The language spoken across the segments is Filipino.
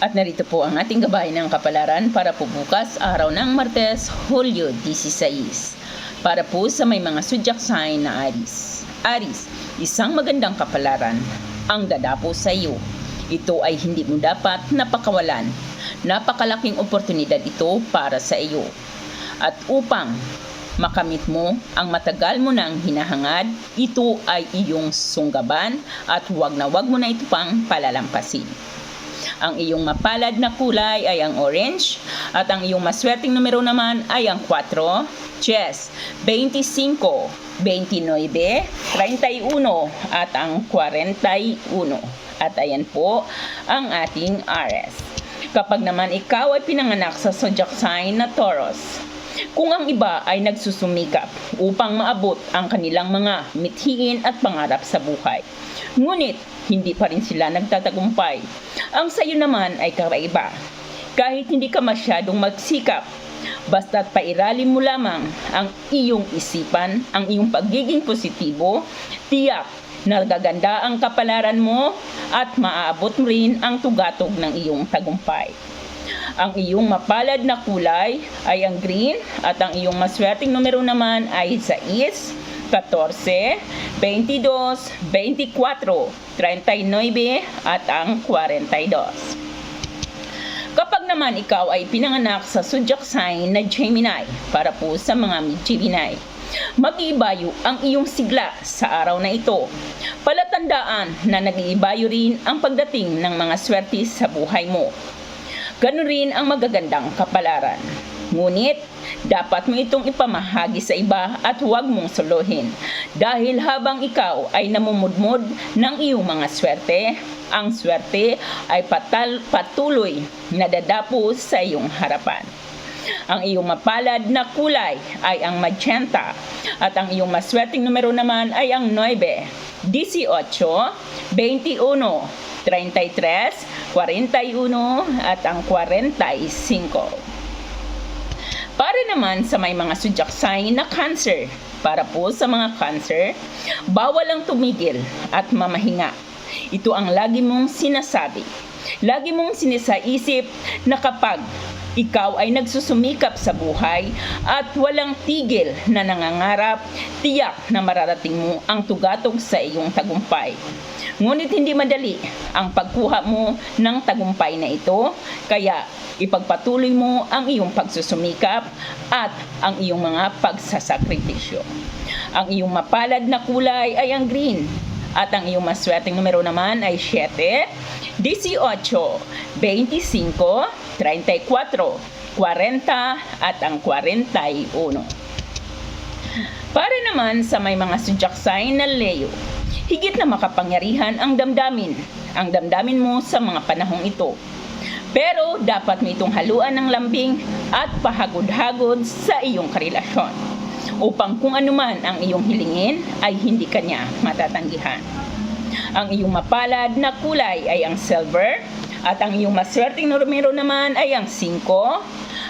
At narito po ang ating gabay ng kapalaran para po bukas, araw ng Martes, Hulyo 16. Para po sa may mga zodiac sign na Aris. Aris, isang magandang kapalaran ang dadapo sa iyo. Ito ay hindi mo dapat napakawalan. Napakalaking oportunidad ito para sa iyo. At upang makamit mo ang matagal mo nang hinahangad, ito ay iyong sunggaban at huwag na huwag mo na ito pang palalampasin. Ang iyong mapalad na kulay ay ang orange at ang iyong maswerteng numero naman ay ang 4, chess, 25, 29, 31 at ang 41. At ayan po ang ating RS. Kapag naman ikaw ay pinanganak sa zodiac sign na Taurus, kung ang iba ay nagsusumikap upang maabot ang kanilang mga mithiin at pangarap sa buhay. Ngunit, hindi pa rin sila nagtatagumpay. Ang sayo naman ay kakaiba. Kahit hindi ka masyadong magsikap, basta't pairalim mo lamang ang iyong isipan, ang iyong pagiging positibo, tiyak na gaganda ang kapalaran mo at maaabot mo rin ang tugatog ng iyong tagumpay. Ang iyong mapalad na kulay ay ang green at ang iyong maswerteng numero naman ay 6, 14, 22, 24, 39 at ang 42. Kapag naman ikaw ay pinanganak sa zodiac sign na Gemini para po sa mga Gemini, mag-iibayo ang iyong sigla sa araw na ito. Palatandaan na nag-iibayo rin ang pagdating ng mga swerte sa buhay mo. Ganon rin ang magagandang kapalaran. Ngunit, dapat mo itong ipamahagi sa iba at huwag mong suluhin. Dahil habang ikaw ay namumudmod ng iyong mga swerte, ang swerte ay patal, patuloy na dadapo sa iyong harapan. Ang iyong mapalad na kulay ay ang magenta at ang iyong maswerteng numero naman ay ang 9, 18, 21, 33, 41 at ang 45. Para naman sa may mga sign na cancer, para po sa mga cancer, bawal ang tumigil at mamahinga. Ito ang lagi mong sinasabi. Lagi mong sinisaisip na kapag ikaw ay nagsusumikap sa buhay at walang tigil na nangangarap, tiyak na mararating mo ang tugatog sa iyong tagumpay. Ngunit hindi madali ang pagkuha mo ng tagumpay na ito, kaya ipagpatuloy mo ang iyong pagsusumikap at ang iyong mga pagsasakripisyo. Ang iyong mapalad na kulay ay ang green at ang iyong maswerteng numero naman ay 7, 18, 25, 34, 40 at ang 41. Para naman sa may mga zodiac sign na Leo, higit na makapangyarihan ang damdamin, ang damdamin mo sa mga panahong ito. Pero dapat mo itong haluan ng lambing at pahagod-hagod sa iyong karelasyon upang kung anuman ang iyong hilingin ay hindi kanya matatanggihan. Ang iyong mapalad na kulay ay ang silver at ang iyong maswerteng numero naman ay ang 5,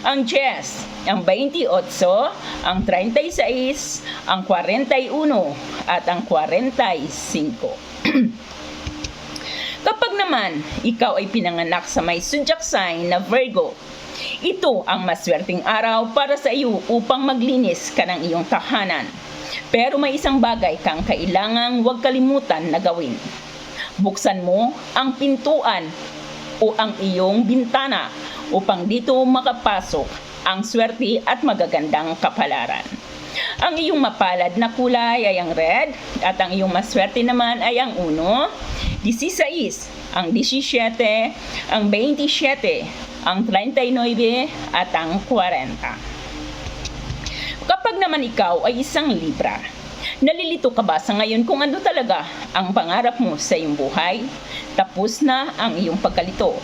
ang chess, ang 28, ang 36, ang 41 at ang 45. Kapag naman ikaw ay pinanganak sa may zodiac sign na Virgo, ito ang maswerteng araw para sa iyo upang maglinis ka ng iyong tahanan. Pero may isang bagay kang kailangang huwag kalimutan na gawin. Buksan mo ang pintuan o ang iyong bintana upang dito makapasok ang swerte at magagandang kapalaran. Ang iyong mapalad na kulay ay ang red at ang iyong maswerte naman ay ang 1, 16, ang 17, ang 27, ang 39 at ang 40. Kapag naman ikaw ay isang Libra, nalilito ka ba sa ngayon kung ano talaga ang pangarap mo sa iyong buhay? Tapos na ang iyong pagkalito.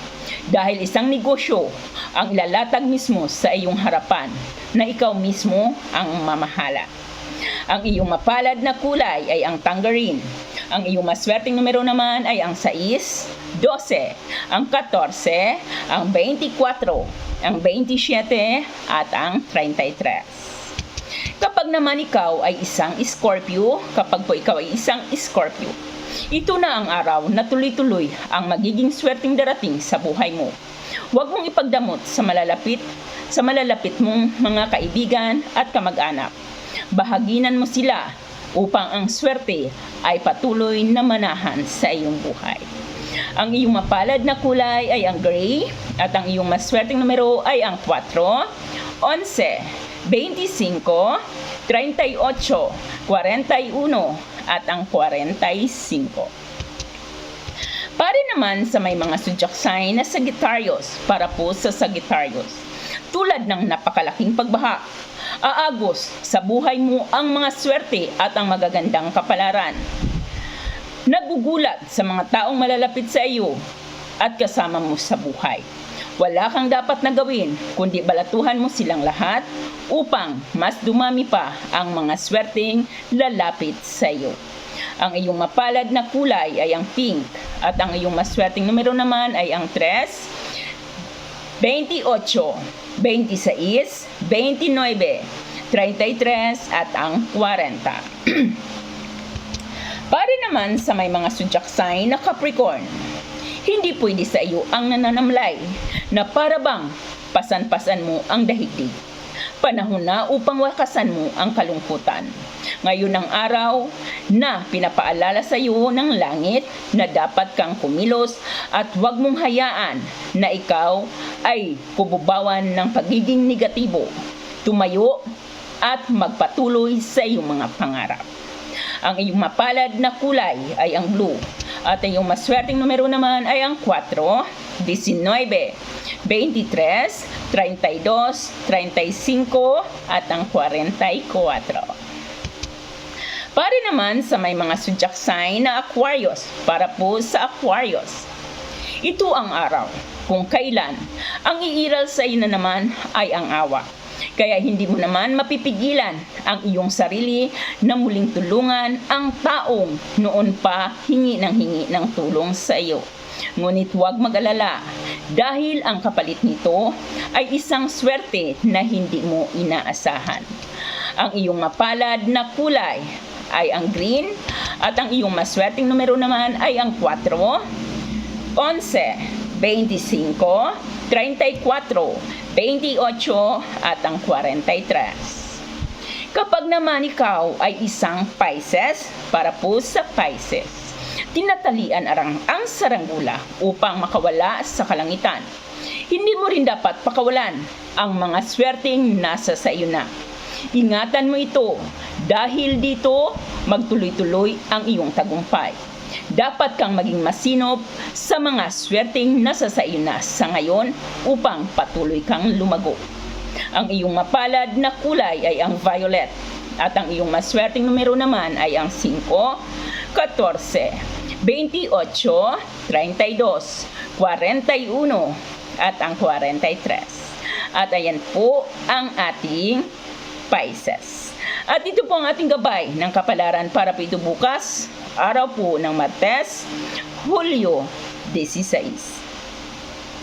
Dahil isang negosyo ang ilalatag mismo sa iyong harapan na ikaw mismo ang mamahala. Ang iyong mapalad na kulay ay ang tangerine. Ang iyong maswerteng numero naman ay ang 6, 12, ang 14, ang 24, ang 27 at ang 33. Kapag naman ikaw ay isang Scorpio, kapag po ikaw ay isang Scorpio, Ito na ang araw na tuloy-tuloy ang magiging swerteng darating sa buhay mo. Huwag mong ipagdamot sa malalapit, sa malalapit mong mga kaibigan at kamag-anak. Bahaginan mo sila upang ang swerte ay patuloy na manahan sa iyong buhay. Ang iyong mapalad na kulay ay ang gray at ang iyong maswerteng numero ay ang 4, 11, 25, 38, 41 at ang 45. Pare naman sa may mga sign na Sagittarius para po sa Sagittarius. Tulad ng napakalaking pagbaha, aagos sa buhay mo ang mga swerte at ang magagandang kapalaran. Nagugulat sa mga taong malalapit sa iyo at kasama mo sa buhay. Wala kang dapat na gawin kundi balatuhan mo silang lahat upang mas dumami pa ang mga swerteng lalapit sa iyo. Ang iyong mapalad na kulay ay ang pink at ang iyong maswerteng numero naman ay ang 3, 28, 26, 29, 33 at ang 40. Pare naman sa may mga zodiac sign na Capricorn, hindi pwede sa iyo ang nananamlay na para bang pasan-pasan mo ang dahigdig. Panahon na upang wakasan mo ang kalungkutan. Ngayon ang araw na pinapaalala sa iyo ng langit na dapat kang kumilos at huwag mong hayaan na ikaw ay kububawan ng pagiging negatibo. Tumayo at magpatuloy sa iyong mga pangarap. Ang iyong mapalad na kulay ay ang blue. At iyong maswerteng numero naman ay ang 4, 19, 23, 32, 35 at ang 44. Pare naman sa may mga zodiac sign na Aquarius para po sa Aquarius. Ito ang araw kung kailan ang iiral sa iyo na naman ay ang awa. Kaya hindi mo naman mapipigilan ang iyong sarili na muling tulungan ang taong noon pa hingi ng hingi ng tulong sa iyo. Ngunit huwag mag-alala dahil ang kapalit nito ay isang swerte na hindi mo inaasahan. Ang iyong mapalad na kulay ay ang green at ang iyong maswerteng numero naman ay ang 4, 11, 25, 34, 28 at ang 43. Kapag naman ikaw ay isang Pisces para po sa Pisces, tinatalian arang ang saranggula upang makawala sa kalangitan. Hindi mo rin dapat pakawalan ang mga swerteng nasa sa iyo na. Ingatan mo ito dahil dito magtuloy-tuloy ang iyong tagumpay. Dapat kang maging masinop sa mga swerteng nasa sa iyo na sa ngayon upang patuloy kang lumago. Ang iyong mapalad na kulay ay ang violet at ang iyong maswerteng numero naman ay ang 5, 14, 28, 32, 41 at ang 43. At ayan po ang ating Pisces. At ito po ang ating gabay ng kapalaran para po ito bukas, araw po ng Martes, Hulyo 16.